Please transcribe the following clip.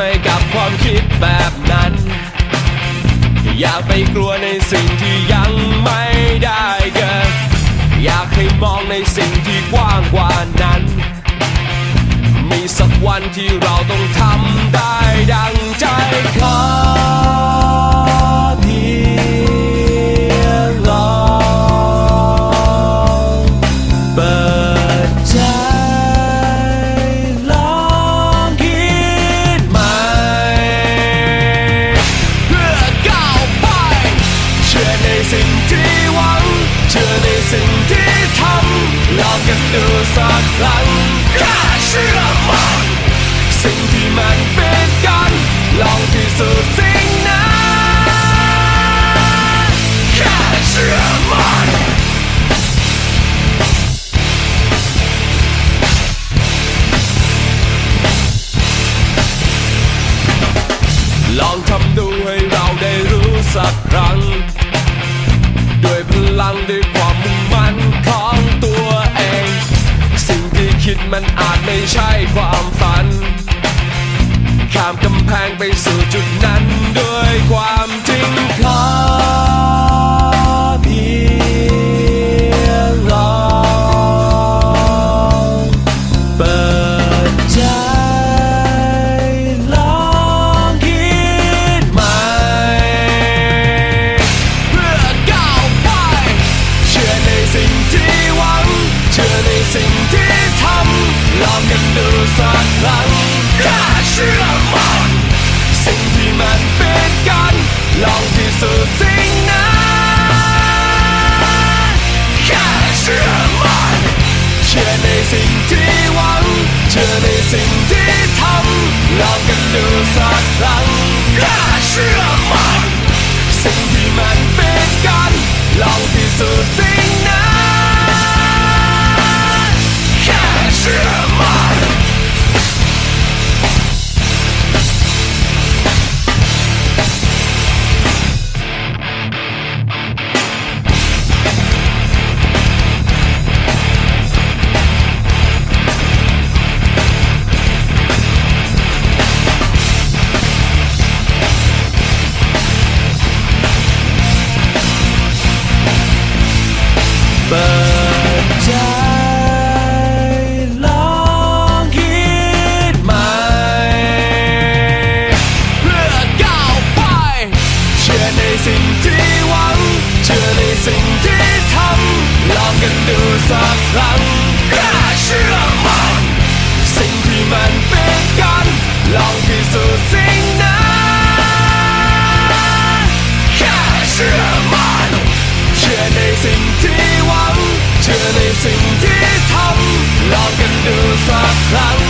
ไปกับความคิดแบบนั้น อย่าไปกลัวในสิ่งที่ยังไม่ได้เกิด อยากให้มองในสิ่งที่กว้างกว่านั้น มีสักวันที่เราต้องทำได้ดังใจขอ ดูสักครั้งแค่เชื่อมันสิ่งที่มันเป็นกัน ลองพิสูจน์สิ่งนั้นแค่เชื่อมันลองทำดูให้เราได้รู้สักครั้ง ด้วยพลังด้วยความมุ่งมั่นของ มันอาจไม่ใช่ความฝัน ข้ามกำแพงไปสู่จุดนั้น องกันดูสักครั้งแค่เชื่อมันสิ่งที่มันเป็นกัน ลองพิสูจน์สิ่งนั้นแค่เชื่อมันเชื่อในสิ่งที่หวัง เชื่อในสิ่งที่ทำลองกันดูสัก ใจลองคิดใหม่ เพื่อก้าวไป เชื่อในสิ่งที่หวัง เชื่อในสิ่งที่ทำลองกันดูสักครั้ง cloud